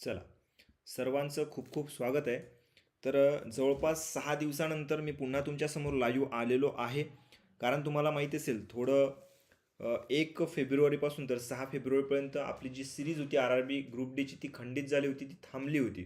चला. सर्वांचं खूप खूप स्वागत आहे. तर जवळपास सहा दिवसानंतर मी पुन्हा तुमच्यासमोर लाईव्ह आलेलो आहे. कारण तुम्हाला माहिती असेल थोडं एक फेब्रुवारीपासून तर सहा फेब्रुवारीपर्यंत आपली जी सिरीज होती आर आर बी ग्रुप डीची ती खंडित झाली होती ती थांबली होती.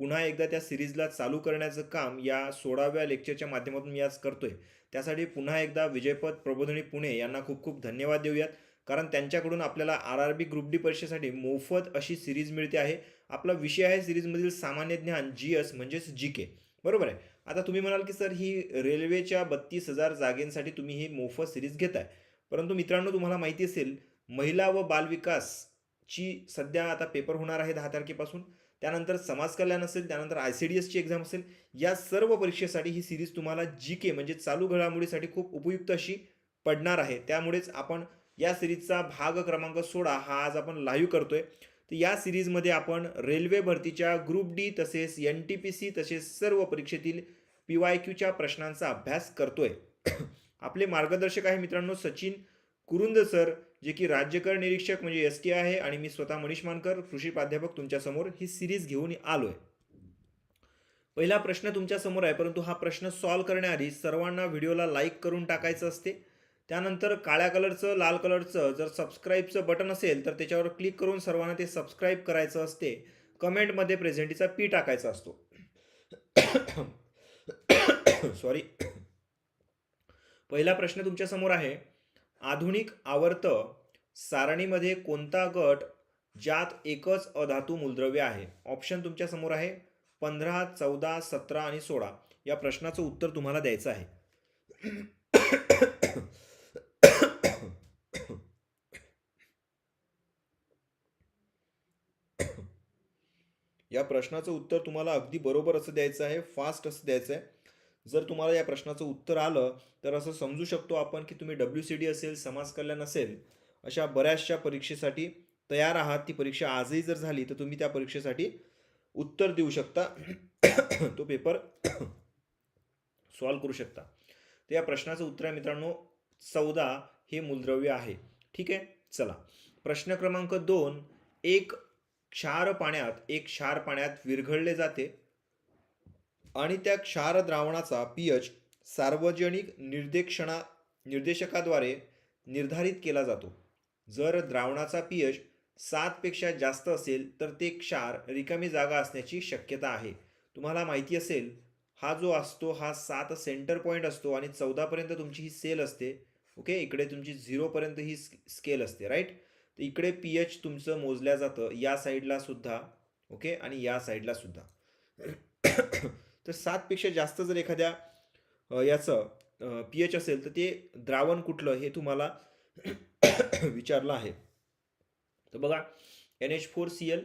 पुन्हा एकदा त्या सिरीजला चालू करण्याचं काम या सोळाव्या लेक्चरच्या माध्यमातून मी आज करतोय. त्यासाठी पुन्हा एकदा विजयपद प्रबोधिनी पुणे यांना खूप खूप धन्यवाद देऊयात. कारण त्यांच्याकडून आपल्याला R R B group D परीक्षेसाठी मोफत अशी सिरीज मिळते आहे. आपला विषय आहे सिरीजमधील सामान्य ज्ञान जी एस म्हणजेच जी के बरोबर आहे? आता तुम्ही म्हणाल की सर ही रेल्वेच्या बत्तीस हजार जागेंसाठी तुम्ही ही मोफत सिरीज घेताय. परंतु मित्रांनो तुम्हाला माहिती असेल महिला व बालविकासची सध्या आता पेपर होणार आहे दहा तारखेपासून. त्यानंतर समाज कल्याण असेल त्यानंतर आय सी डी एसची एक्झाम असेल. या सर्व परीक्षेसाठी ही सिरीज तुम्हाला जी के म्हणजे चालू घडामोडीसाठी खूप उपयुक्त अशी पडणार आहे. त्यामुळेच आपण या सिरीजचा भाग क्रमांक सोळा हा आज आपण लाईव्ह करतोय. तर या सिरीजमध्ये आपण रेल्वे भरतीच्या ग्रुप डी तसेच एन टी पी सी तसेच सर्व परीक्षेतील पी वाय क्यूच्या प्रश्नांचा अभ्यास करतोय. आपले मार्गदर्शक आहे मित्रांनो सचिन कुरुंद सर जे की राज्यकर निरीक्षक म्हणजे एस टी आहे आणि मी स्वतः मनीष मानकर कृषी प्राध्यापक तुमच्यासमोर ही सिरीज घेऊन आलोय. पहिला प्रश्न तुमच्यासमोर आहे परंतु हा प्रश्न सॉल्व्ह करण्याआधी सर्वांना व्हिडिओला लाईक करून टाकायचं असते. त्यानंतर काळ्या कलरचं लाल कलरचं जर सबस्क्राईबचं बटन असेल तर त्याच्यावर क्लिक करून सर्वांना ते सबस्क्राईब करायचं असते. कमेंटमध्ये प्रेझेंटीचा पी टाकायचा असतो. सॉरी पहिला प्रश्न तुमच्यासमोर आहे. आधुनिक आवर्त सारणीमध्ये कोणता गट ज्यात एकच अधातू मूलद्रव्य आहे? ऑप्शन तुमच्यासमोर आहे. पंधरा चौदा सतरा आणि सोळा. या प्रश्नाचं उत्तर तुम्हाला द्यायचं आहे. या प्रश्नाचं उत्तर तुम्हाला अगदी बरोबर असं द्यायचं आहे फास्ट असं द्यायचं आहे. जर तुम्हाला या प्रश्नाचं उत्तर आलं तर असं समजू शकतो आपण की तुम्ही डब्ल्यू सी डी असेल समाज कल्याण असेल अशा बऱ्याचशा परीक्षेसाठी तयार आहात. ती परीक्षा आजही जर झाली तर तुम्ही त्या परीक्षेसाठी उत्तर देऊ शकता. तो पेपर सॉल्व करू शकता. तर या प्रश्नाचं उत्तर आहे मित्रांनो चौदा हे मूलद्रव्य आहे. ठीक आहे? चला. प्रश्न क्रमांक दोन एक क्षार पाण्यात एक क्षार पाण्यात विरघळले जाते. आणि त्या क्षार द्रावणाचा पीएच सार्वजनिक निर्देक्षणा निर्देशकाद्वारे निर्धारित केला जातो. जर द्रावणाचा पीएच सातपेक्षा जास्त असेल तर ते क्षार रिकामी जागा असण्याची शक्यता आहे. तुम्हाला माहिती असेल हा जो असतो हा सात सेंटर पॉईंट असतो आणि चौदापर्यंत तुमची ही सेल असते. ओके? इकडे तुमची झिरोपर्यंत ही स्केल असते राईट? तर इकडे पी एच तुमचं मोजल्या जातं. या साईडला सुद्धा ओके? आणि या साईडला सुद्धा. तर सातपेक्षा जास्त जर एखाद्या याचं पी एच असेल तर ते द्रावण कुठलं हे तुम्हाला विचारलं आहे. तर बघा N H four C L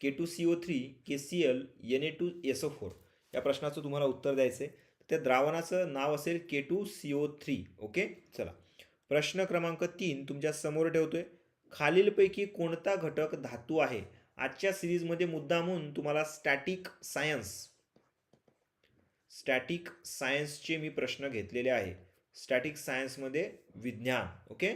K two C O three K C L N A two S O four या प्रश्नाचं तुम्हाला उत्तर द्यायचं आहे त्या द्रावणाचं नाव असेल K two C O three okay? चला. प्रश्न क्रमांक तीन तुमच्यासमोर ठेवतोय. खालीलपैकी कोणता घटक धातू आहे? आजच्या सिरीजमध्ये मुद्दामून तुम्हाला स्टॅटिक सायन्स स्टॅटिक सायन्सचे मी प्रश्न घेतलेले आहे. स्टॅटिक सायन्समध्ये विज्ञान ओके?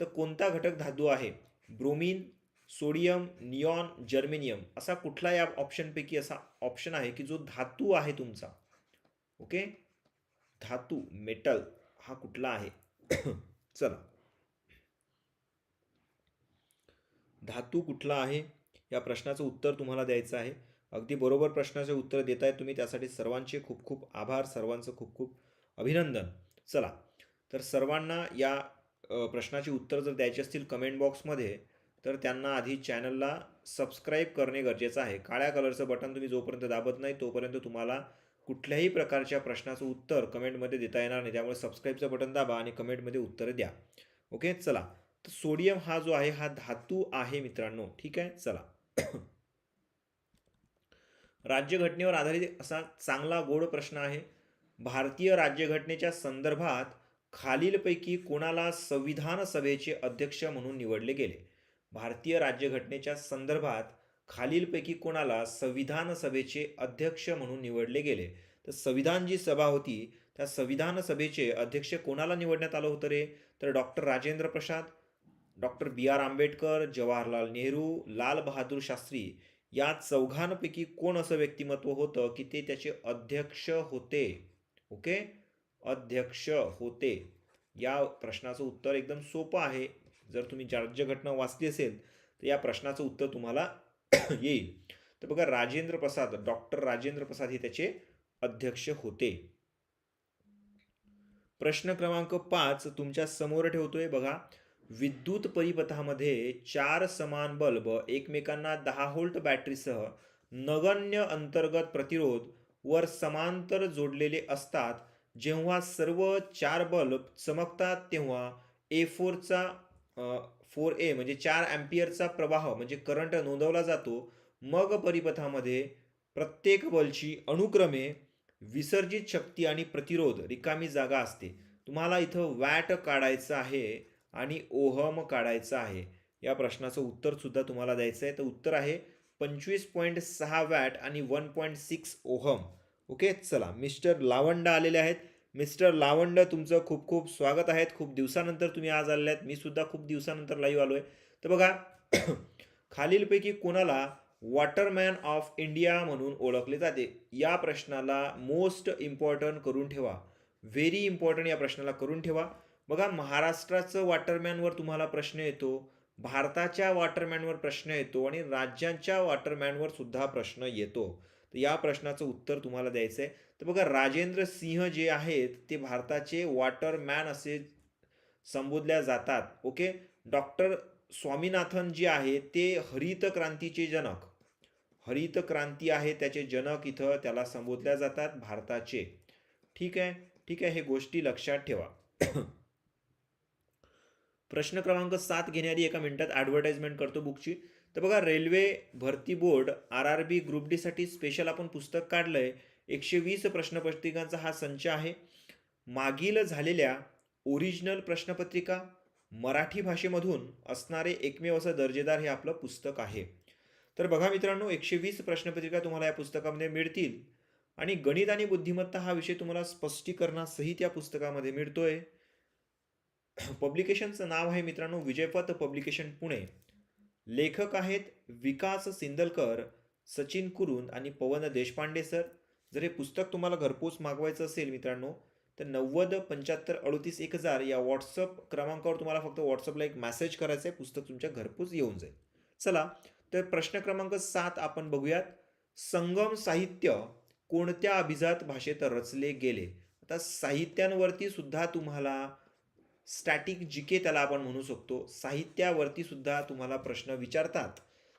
तर कोणता घटक धातू आहे? ब्रोमिन सोडियम नियॉन जर्मेनियम असा कुठला या ऑप्शनपैकी असा ऑप्शन आहे की जो धातू आहे तुमचा? ओके? धातू मेटल हा कुठला आहे? चला. धातू कुठला आहे? या प्रश्नाचं उत्तर तुम्हाला द्यायचं आहे. अगदी बरोबर प्रश्नाचे उत्तर देत आहे तुम्ही. त्यासाठी सर्वांचे खूप खूप आभार. सर्वांचं खूप खूप अभिनंदन. चला तर सर्वांना या प्रश्नाची उत्तर जर द्यायची असतील कमेंट बॉक्समध्ये तर त्यांना आधी चॅनलला सबस्क्राईब करणे गरजेचं आहे. काळ्या कलरचं बटन तुम्ही जोपर्यंत दाबत नाही तोपर्यंत तुम्हाला कुठल्याही प्रकारच्या प्रश्नाचं उत्तर कमेंटमध्ये देता येणार नाही. त्यामुळे सबस्क्राईबचं बटन दाबा आणि कमेंटमध्ये उत्तरं द्या. ओके चला तर सोडियम हा जो आहे हा धातू आहे मित्रांनो ठीक आहे? चला. राज्यघटनेवर आधारित असा चांगला गोड प्रश्न आहे. भारतीय राज्यघटनेच्या संदर्भात खालीलपैकी कोणाला संविधान सभेचे अध्यक्ष म्हणून निवडले गेले? भारतीय राज्यघटनेच्या संदर्भात खालीलपैकी कोणाला संविधान सभेचे अध्यक्ष म्हणून निवडले गेले? तर संविधान जी सभा होती त्या संविधान सभेचे अध्यक्ष कोणाला निवडण्यात आलं होतं रे? तर doctor Rajendra Prasad doctor B R Ambedkar Jawaharlal Nehru Lal Bahadur Shastri या चौघांपैकी कोण असं व्यक्तिमत्व होतं की ते त्याचे अध्यक्ष होते? ओके? अध्यक्ष होते. या प्रश्नाचं उत्तर एकदम सोपं आहे. जर तुम्ही राज्यघटना वाचली असेल तर या प्रश्नाचं उत्तर तुम्हाला येईल. तर बघा राजेंद्र प्रसाद डॉक्टर राजेंद्र प्रसाद हे त्याचे अध्यक्ष होते. प्रश्न क्रमांक पाच तुमच्यासमोर ठेवतोय बघा. विद्युत परिपथामध्ये चार समान बल्ब एकमेकांना दहा होल्ट बॅटरीसह नगण्य अंतर्गत प्रतिरोध वर समांतर जोडलेले असतात. जेव्हा सर्व चार बल्ब चमकतात तेव्हा ए फोरचा फोर ए म्हणजे चार अँपियरचा प्रवाह म्हणजे करंट नोंदवला जातो. मग परिपथामध्ये प्रत्येक बल्बची अनुक्रमे विसर्जित शक्ती आणि प्रतिरोध रिकामी जागा असते. तुम्हाला इथं वॅट काढायचं आहे. आणि ओहम काढायचं आहे. या प्रश्नाचं उत्तरसुद्धा तुम्हाला द्यायचं आहे. तर उत्तर आहे पंचवीस पॉईंट सहा वॅट आणि one point six ohm okay? चला मिस्टर लावंड आलेले आहेत. मिस्टर लावंड तुमचं खूप खूप स्वागत आहेत खूप दिवसानंतर तुम्ही आज आलेले आहेत. मी सुद्धा खूप दिवसानंतर लाईव्ह आलो आहे तर बघा खालीलपैकी कोणाला वॉटरमॅन ऑफ इंडिया म्हणून ओळखले जाते? या प्रश्नाला मोस्ट इम्पॉर्टंट करून ठेवा. व्हेरी इम्पॉर्टंट या प्रश्नाला करून ठेवा. बघा महाराष्ट्राचं वॉटरमॅनवर तुम्हाला प्रश्न येतो भारताच्या वॉटरमॅनवर प्रश्न येतो आणि राज्यांच्या वॉटरमॅनवर सुद्धा प्रश्न येतो. तर या प्रश्नाचं उत्तर तुम्हाला द्यायचं आहे तर बघा राजेंद्र सिंह जे आहेत ते भारताचे वॉटरमॅन असे संबोधल्या जातात. ओके? डॉक्टर स्वामीनाथन जे आहे ते हरित क्रांतीचे जनक. हरित क्रांती आहे त्याचे जनक इथं त्याला संबोधल्या जातात भारताचे. ठीक आहे? ठीक आहे हे गोष्टी लक्षात ठेवा. प्रश्न क्रमांक सात घेणारी एका मिनिटात ॲडव्हर्टाइजमेंट करतो बुकची तर बघा रेल्वे भरती board R R B group डीसाठी स्पेशल आपण पुस्तक काढलं आहे एकशे वीस प्रश्नपत्रिकांचा हा संच आहे. मागील झालेल्या ओरिजिनल प्रश्नपत्रिका मराठी भाषेमधून असणारे एकमेव असं दर्जेदार हे आपलं पुस्तक आहे. तर बघा मित्रांनो एकशे वीस प्रश्नपत्रिका तुम्हाला या पुस्तकामध्ये मिळतील. आणि गणित आणि बुद्धिमत्ता हा विषय तुम्हाला स्पष्टीकरणासहित या पुस्तकामध्ये मिळतोय. पब्लिकेशनचं नाव आहे मित्रांनो विजयपथ पब्लिकेशन पुणे. लेखक आहेत विकास सिंदलकर सचिन कुरुंद आणि पवन देशपांडे सर. जर हे पुस्तक तुम्हाला घरपोच मागवायचं असेल मित्रांनो तर नव्वद पंच्याहत्तर अडतीस एक हजार या व्हॉट्सअप क्रमांकावर तुम्हाला फक्त व्हॉट्सअपला एक मेसेज करायचा आहे. पुस्तक तुमच्या घरपोच येऊन जाईल. चला तर प्रश्न क्रमांक सात आपण बघूयात. संगम साहित्य कोणत्या अभिजात भाषेत रचले गेले? आता साहित्यांवरती सुद्धा तुम्हाला स्टॅटिक जी के त्याला आपण म्हणू शकतो. साहित्यावरती सुद्धा तुम्हाला प्रश्न विचारतात.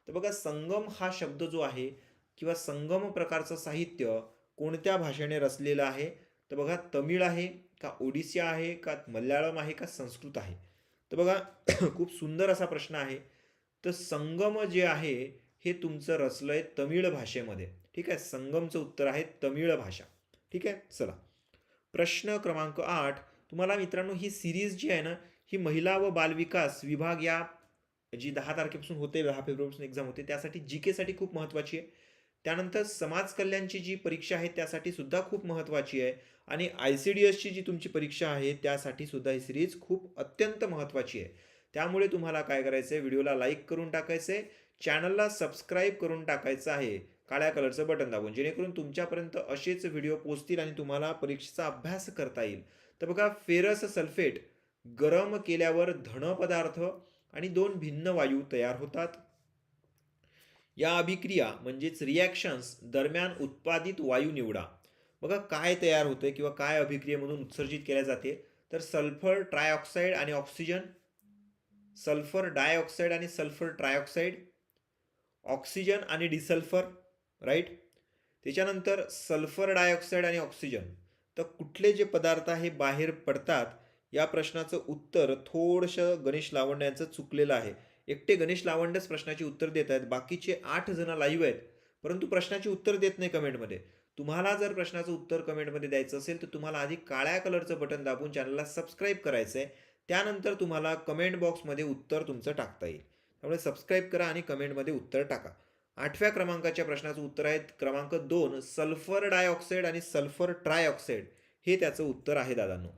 तर बघा संगम हा शब्द जो आहे किंवा संगम प्रकारचं साहित्य कोणत्या भाषेने रचलेलं आहे? तर बघा तमिळ आहे का ओडिसी आहे का मल्याळम आहे का संस्कृत आहे? तर बघा खूप सुंदर असा प्रश्न आहे. तर संगम जे आहे हे तुमचं रचलं आहे तमिळ भाषेमध्ये. ठीक आहे? संगमचं उत्तर आहे तमिळ भाषा. ठीक आहे? चला. प्रश्न क्रमांक आठ तुम्हाला मित्रांनो ही सिरीज जी आहे ना ही महिला व बालविकास विभाग या जी दहा तारखेपासून होते दहा फेब्रुवारीपासून एक्झाम होते त्यासाठी जी केसाठी खूप महत्त्वाची आहे. त्यानंतर समाज कल्याणची जी परीक्षा आहे त्यासाठी सुद्धा खूप महत्त्वाची आहे. आणि आय सी डी एसची जी तुमची परीक्षा आहे त्यासाठी सुद्धा ही सिरीज खूप अत्यंत महत्त्वाची आहे. त्यामुळे तुम्हाला काय करायचं आहे व्हिडिओला लाईक करून टाकायचं आहे चॅनलला सबस्क्राईब करून टाकायचं आहे. काळ्या कलरचं बटन दाबून जेणेकरून तुमच्यापर्यंत असेच व्हिडिओ पोचतील आणि तुम्हाला परीक्षेचा अभ्यास करता येईल. तर बघा फेरस सल्फेट गरम केल्यावर धन पदार्थ आणि दोन भिन्न वायू तयार होतात. या अभिक्रिया म्हणजेच रिॲक्शन्स दरम्यान उत्पादित वायू निवडा. बघा काय तयार होते किंवा काय अभिक्रियेमधून उत्सर्जित केल्या जाते? तर सल्फर ट्रायऑक्साईड आणि ऑक्सिजन सल्फर डायऑक्साईड आणि सल्फर ट्रायऑक्साईड ऑक्सिजन आणि डिसल्फर राईट त्याच्यानंतर सल्फर डायऑक्साईड आणि ऑक्सिजन तर कुठले जे पदार्थ आहे बाहेर पडतात या प्रश्नाचं उत्तर थोडंसं गणेश लावंड यांचं चुकलेलं आहे. एकटे गणेश लावंडच प्रश्नाची उत्तर देत आहेत. बाकीचे आठ जण लाईव्ह आहेत. परंतु प्रश्नाची उत्तर देत नाही कमेंटमध्ये. तुम्हाला जर प्रश्नाचं उत्तर कमेंटमध्ये द्यायचं असेल तर तुम्हाला आधी काळ्या कलरचं बटन दाबून चॅनलला सबस्क्राईब करायचं आहे त्यानंतर तुम्हाला कमेंट बॉक्समध्ये उत्तर तुमचं टाकता येईल. त्यामुळे सबस्क्राईब करा आणि कमेंटमध्ये उत्तर टाका. आठव्या क्रमांकाच्या प्रश्नाचं उत्तर आहे क्रमांक दोन सल्फर डायऑक्साईड आणि सल्फर ट्रायऑक्साईड हे त्याचं उत्तर आहे दादांनो.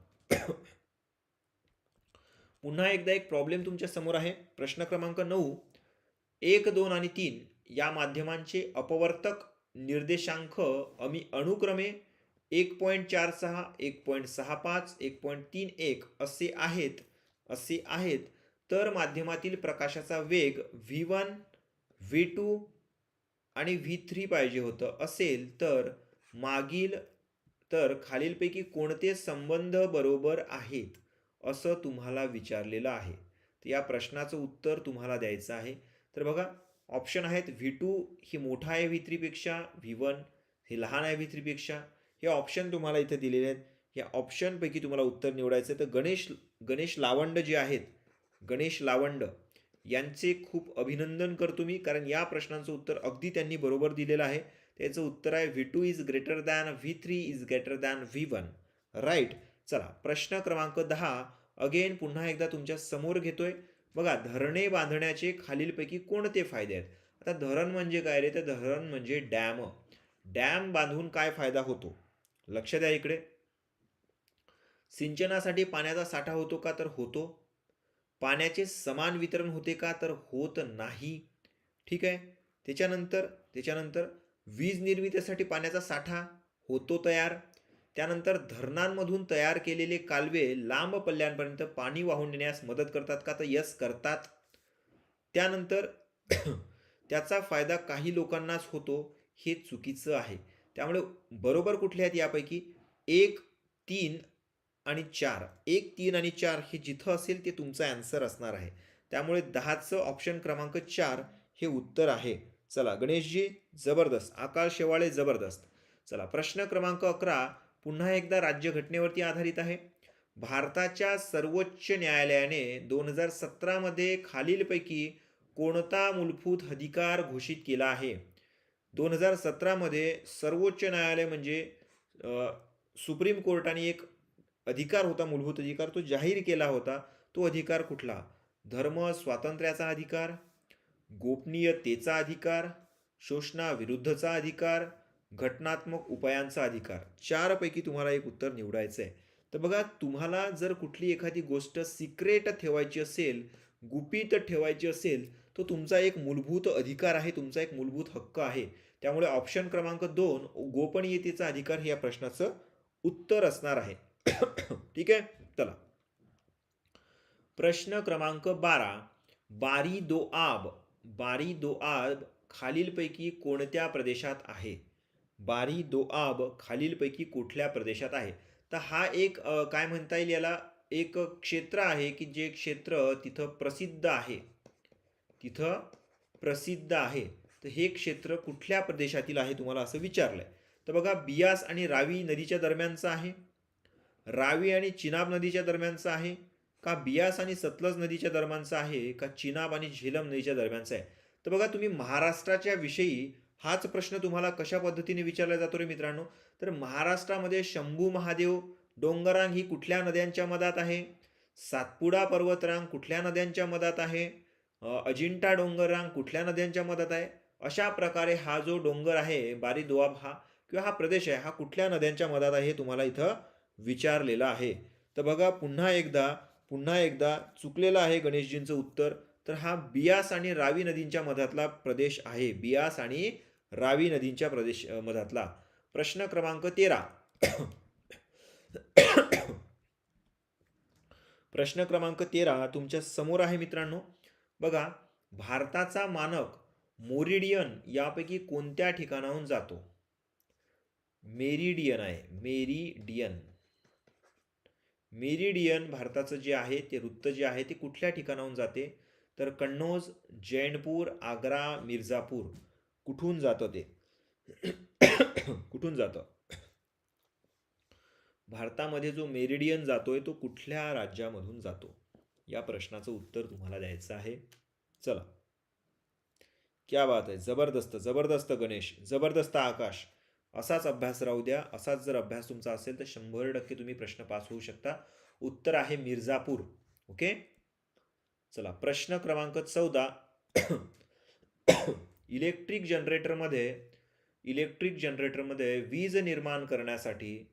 पुन्हा एकदा एक प्रॉब्लेम तुमच्यासमोर आहे. प्रश्न क्रमांक नऊ एक दोन आणि तीन या माध्यमांचे अपवर्तक निर्देशांक अमी अनुक्रमे एक पॉईंट चार सहा एक पॉईंट सहा पाच एक पॉईंट तीन एक असे आहेत. असे आहेत. तर माध्यमातील प्रकाशाचा वेग व्ही वन व्ही टू आणि व्ही थ्री पाहिजे होतं. असेल तर मागील तर खालीलपैकी कोणते संबंध बरोबर आहेत असं तुम्हाला विचारलेलं आहे. तर या प्रश्नाचं उत्तर तुम्हाला द्यायचं आहे. तर बघा ऑप्शन आहेत व्ही टू ही मोठा आहे व्ही थ्रीपेक्षा व्ही वन हे लहान आहे व्ही थ्रीपेक्षा हे ऑप्शन तुम्हाला इथे दिलेले आहेत. या ऑप्शनपैकी तुम्हाला उत्तर निवडायचं आहे. तर गणेश गणेश लावंड जे आहेत गणेश लावंड यांचे खूप अभिनंदन करतो मी कारण या प्रश्नांचं उत्तर अगदी त्यांनी बरोबर दिलेलं आहे. त्याचं उत्तर आहे V two is greater than V three is greater than V one right चला प्रश्न क्रमांक दहा. अगेन पुन्हा एकदा तुमच्यासमोर घेतोय. बघा धरणे बांधण्याचे खालीलपैकी कोणते फायदे आहेत? आता धरण म्हणजे काय रे? तर धरण म्हणजे डॅम. डॅम बांधून काय फायदा होतो? लक्ष द्या इकडे. सिंचनासाठी पाण्याचा साठा होतो का? तर होतो. पाण्याचे समान वितरण होते का? तर होत नाही. ठीक आहे? त्याच्यानंतर त्याच्यानंतर वीज निर्मितीसाठी पाण्याचा साठा होतो तयार. त्यानंतर धरणांमधून तयार केलेले कालवे लांब पल्ल्यांपर्यंत पाणी वाहून नेण्यास मदत करतात का? तर यस करतात. त्यानंतर त्याचा फायदा काही लोकांनाच होतो हे चुकीचं आहे. त्यामुळे बरोबर कुठले आहेत यापैकी? एक तीन आणि चार. एक तीन आणि चार हे जिथं असेल ते तुमचं ॲन्सर असणार आहे. त्यामुळे दहाचं ऑप्शन क्रमांक चार हे उत्तर आहे. चला गणेशजी जबरदस्त. आकाश शेवाळे जबरदस्त. चला प्रश्न क्रमांक अकरा पुन्हा एकदा राज्यघटनेवरती आधारित आहे. भारताच्या सर्वोच्च न्यायालयाने दोन हजार सतरामध्ये खालीलपैकी कोणता मूलभूत अधिकार घोषित केला आहे? दोन हजार सतरामध्ये सर्वोच्च न्यायालय म्हणजे सुप्रीम कोर्टाने एक अधिकार होता मूलभूत अधिकार तो जाहीर केला होता तो अधिकार कुठला? धर्म स्वातंत्र्याचा अधिकार गोपनीयतेचा अधिकार शोषणाविरुद्धचा अधिकार घटनात्मक उपायांचा अधिकार. चारपैकी तुम्हाला एक उत्तर निवडायचं आहे तर बघा तुम्हाला जर कुठली एखादी गोष्ट सिक्रेट ठेवायची असेल गुपित ठेवायची असेल तो तुमचा एक मूलभूत अधिकार आहे तुमचा एक मूलभूत हक्क आहे. त्यामुळे ऑप्शन क्रमांक दोन गोपनीयतेचा अधिकार हे या प्रश्नाचं उत्तर असणार आहे. ठीक आहे? चला. प्रश्न क्रमांक बारा. बारी दो आब बारी दो आब खालीलपैकी कोणत्या प्रदेशात आहे? बारी दो आब खालीलपैकी कुठल्या प्रदेशात आहे? तर हा एक काय म्हणता येईल याला? एक क्षेत्र आहे की जे क्षेत्र तिथं प्रसिद्ध आहे. तिथं प्रसिद्ध आहे. तर हे क्षेत्र कुठल्या प्रदेशातील आहे? तुम्हाला असं विचारलं आहे तर बघा बियास आणि रावी नदीच्या दरम्यानचं आहे. रावी आणि चिनाब नदीच्या दरम्यानचं आहे? का बियास आणि सतलज नदीच्या दरम्यानचं आहे? का चिनाब आणि झेलम नदीच्या दरम्यानचं आहे? तर बघा तुम्ही महाराष्ट्राच्या विषयी हाच प्रश्न तुम्हाला कशा पद्धतीने विचारला जातो रे मित्रांनो? तर महाराष्ट्रामध्ये शंभू महादेव डोंगरांग ही कुठल्या नद्यांच्या मधात आहे? सातपुडा पर्वतरांग कुठल्या नद्यांच्या मधात आहे? अजिंठा डोंगररांग कुठल्या नद्यांच्या मधात आहे? अशा प्रकारे हा जो डोंगर आहे बारी दोआब हा किंवा हा प्रदेश आहे हा कुठल्या नद्यांच्या मधात आहे हे तुम्हाला इथं विचारलेलं आहे. तर बघा पुन्हा एकदा पुन्हा एकदा चुकलेलं आहे गणेशजींचं उत्तर. तर हा बियास आणि रावी नदींच्या मधातला प्रदेश आहे. बियास आणि रावी नदींच्या प्रदेश मधातला. प्रश्न क्रमांक तेरा. प्रश्न क्रमांक तेरा तुमच्यासमोर आहे मित्रांनो. बघा भारताचा मानक मोरिडियन यापैकी कोणत्या ठिकाणाहून जातो? मेरिडियन आहे. मेरिडियन. मेरिडियन भारताचं जे आहे ते वृत्त जे आहे ते कुठल्या ठिकाणाहून जाते? तर कन्नौज जैनपूर आग्रा मिर्झापूर. कुठून जातं ते? कुठून जातं? भारतामध्ये जो मेरिडियन जातोय तो कुठल्या राज्यामधून जातो? या प्रश्नाचं उत्तर तुम्हाला द्यायचं आहे. चला. क्या बात आहे. जबरदस्त जबरदस्त गणेश जबरदस्त आकाश. असाच अभ्यास राहू द्या. असाच जर अभ्यास तुमचा असेल तर शंभर टक्के तुम्ही प्रश्न पास होऊ शकता. उत्तर आहे मिर्झापूर. ओके? चला प्रश्न क्रमांक चौदा. इलेक्ट्रिक जनरेटरमध्ये इलेक्ट्रिक जनरेटरमध्ये वीज निर्माण करण्यासाठी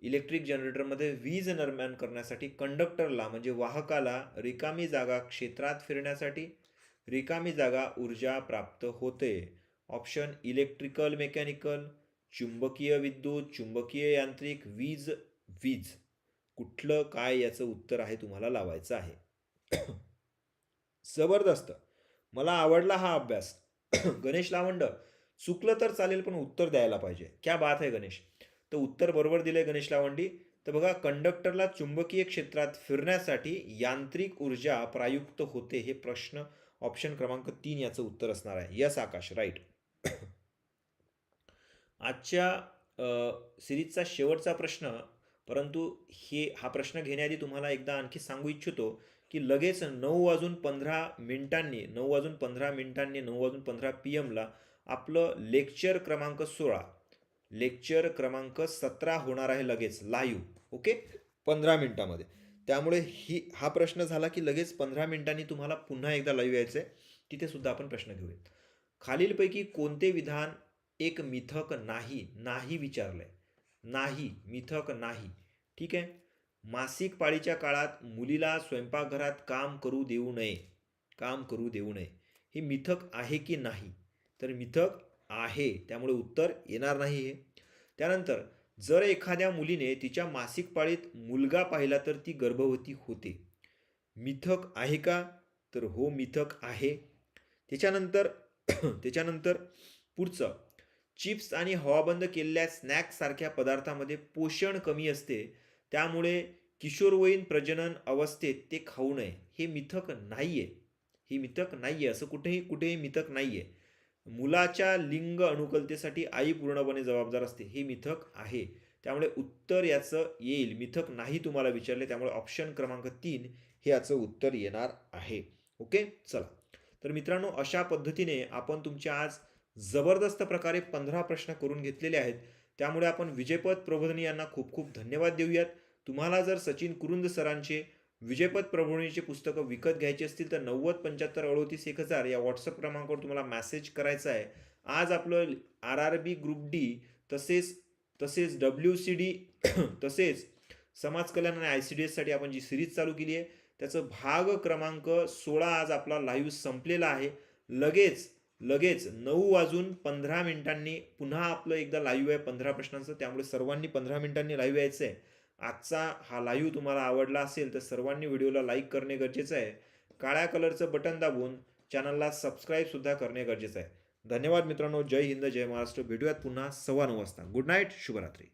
इलेक्ट्रिक जनरेटरमध्ये वीज निर्माण करण्यासाठी कंडक्टरला म्हणजे वाहकाला रिकामी जागा क्षेत्रात फिरण्यासाठी रिकामी जागा ऊर्जा प्राप्त होते. Option electrical mechanical. चुंबकीय विद्युत चुंबकीय यांत्रिक वीज वीज. कुठलं काय याचं उत्तर आहे तुम्हाला लावायचं आहे. जबरदस्त. मला आवडला हा अभ्यास. गणेश लावंड चुकलं तर चालेल पण उत्तर द्यायला पाहिजे. क्या बात आहे गणेश. तर उत्तर बरोबर दिलंय गणेश लावंडी. तर बघा कंडक्टरला चुंबकीय क्षेत्रात फिरण्यासाठी यांत्रिक ऊर्जा प्रायुक्त होते हे प्रश्न ऑप्शन क्रमांक तीन याचं उत्तर असणार आहे. यस आकाश. राईट आजच्या सिरीजचा शेवटचा प्रश्न परंतु हे हा प्रश्न घेण्याआधी तुम्हाला एकदा आणखी सांगू इच्छितो की लगेच नऊ वाजून पंधरा मिनिटांनी नऊ वाजून पंधरा मिनिटांनी नऊ वाजून पंधरा पी एमला आपलं लेक्चर क्रमांक सोळा लेक्चर क्रमांक सतरा होणार आहे लगेच लाईव्ह ओके? पंधरा मिनटामध्ये. त्यामुळे ही हा प्रश्न झाला की लगेच पंधरा मिनिटांनी तुम्हाला पुन्हा एकदा लाईव्ह यायचं आहे तिथेसुद्धा आपण प्रश्न घेऊयात. खालीलपैकी कोणते विधान एक मिथक नाही नाही विचारलंय. नाही मिथक नाही. ठीक आहे? मासिक पाळीच्या काळात मुलीला स्वयंपाकघरात काम करू देऊ नये. काम करू देऊ नये. हे मिथक आहे की नाही? तर मिथक आहे. त्यामुळे उत्तर येणार नाही हे. त्यानंतर जर एखाद्या मुलीने तिच्या मासिक पाळीत मुलगा पाहिला तर ती गर्भवती होते. मिथक आहे का? तर हो मिथक आहे. त्याच्यानंतर त्याच्यानंतर पुढचं चिप्स आणि हवाबंद केलेल्या स्नॅक्ससारख्या पदार्थामध्ये पोषण कमी असते. त्यामुळे किशोरवयीन प्रजनन अवस्थेत ते खाऊ नये. हे मिथक नाही आहे ही मिथक नाही आहे असं कुठेही कुठेही मिथक नाही आहे मुलाच्या लिंग अनुकूलतेसाठी आई पूर्णपणे जबाबदार असते. हे मिथक आहे. त्यामुळे उत्तर याचं येईल. मिथक नाही तुम्हाला विचारले त्यामुळे ऑप्शन क्रमांक तीन हे याचं उत्तर येणार आहे. ओके चला. तर मित्रांनो अशा पद्धतीने आपण तुमच्या आज जबरदस्त प्रकारे पंधरा प्रश्न करून घेतलेले आहेत. त्यामुळे आपण विजयपद प्रबोधनी यांना खूप खूप धन्यवाद देऊयात. तुम्हाला जर सचिन कुरुंद सरांचे विजयपद प्रबोधनीचे पुस्तकं विकत घ्यायची असतील तर नव्वद पंच्याहत्तर अडोतीस एक हजार या व्हॉट्सअप क्रमांकावर तुम्हाला मेसेज करायचा आहे. आज आपलं R R B group D तसेच तसेच डब्ल्यू सी डी तसेच समाज कल्याण आणि आय सी डी एससाठी आपण जी सिरीज चालू केली आहे त्याचं भाग क्रमांक सोळा आज आपला लाईव्ह संपलेला आहे. लगेच लगेच नऊ वाजून पंधरा मिनिटांनी पुन्हा आपलं एकदा लाईव्ह आहे पंधरा प्रश्नांचं. त्यामुळे सर्वांनी पंधरा मिनिटांनी लाईव्ह यायचं आहे आजचा हा लाईव्ह तुम्हाला आवडला असेल तर सर्वांनी व्हिडिओला लाईक करणे गरजेचं आहे. काळ्या कलरचं बटन दाबून चॅनलला सबस्क्राईबसुद्धा करणे गरजेचं आहे. धन्यवाद मित्रांनो. जय हिंद जय महाराष्ट्र. भेटूयात पुन्हा सव्वा नऊ वाजता. गुड नाईट शुभरात्री.